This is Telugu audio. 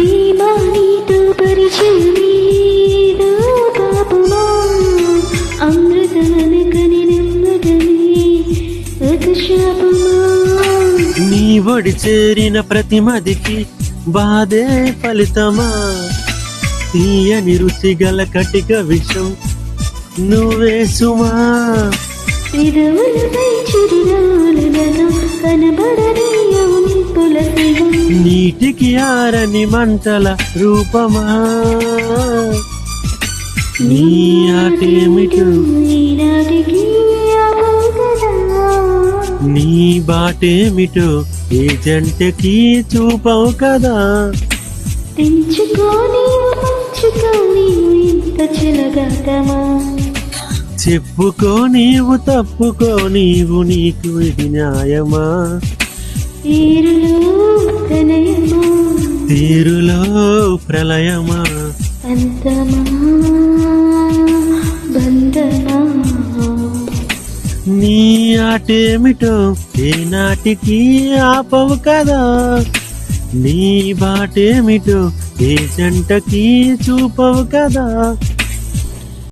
నీతో పరిచయమేదో పాపమా అమృతాన్ని కని నమ్మటమే ఒక శాపమా నీ ఒడి చేరిన ప్రతి మదికి బాధే ఫలితమా? తీయని రుచి గల కటిక విషం నువ్వే సుమా. పెదవులపై నీటికి ఆరని మంటల రూపమా? నీ ఆటేమిటో? నీ బాటేమిటో? ఏ జంటకి చూపవు కదా? చెప్పుకో నీవు తప్పుకో నీవు నీకు ఇది న్యాయమా? తీరులో ప్రళయమా? నీ ఆటేమిటో ఏ నాటికి ఆపవు కదా? నీ బాటేమిటో ఏ జంటకి చూపవు కదా?